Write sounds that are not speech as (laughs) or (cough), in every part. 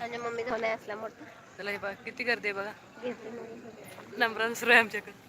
आणि मम्मी धोन असला मोठा त्याला हे बघा किती गर्दी आहे बघा. नंबरान सुरू आहे आमच्याकडे.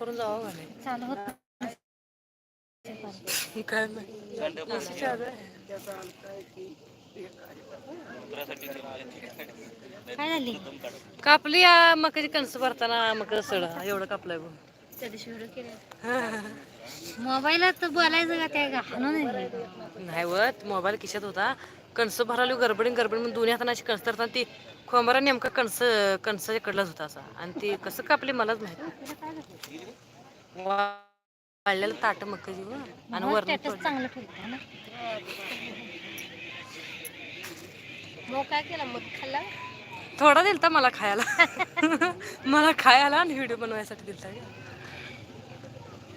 करून जावं म्हणे. चालू होत. काय नाही. अशी चालू आहे. काय झाली? कापली या मकाची कणस भरताना मग सडा एवढं कापलंय बघ. मोबाईलात बोलायचं का त्या का हाणून नाही व मोबाईल खिशात होता. कणस भराली गडबडीन गडबडी म्हणून दोन्ही हाताने अशी कणस धरताना ती खोंबरा नेमका कणस कणसाच्या कडलाच होता असा. आणि ती कसं कापली मलाच माहिती वाळलेलं ताट मकाची व आणि चांगलं ना? मग काय केलं? मग खाल्ला? थोडा दिलता मला खायला. (laughs) मला खायला आणि व्हिडिओ बनवायसाठी दिलता.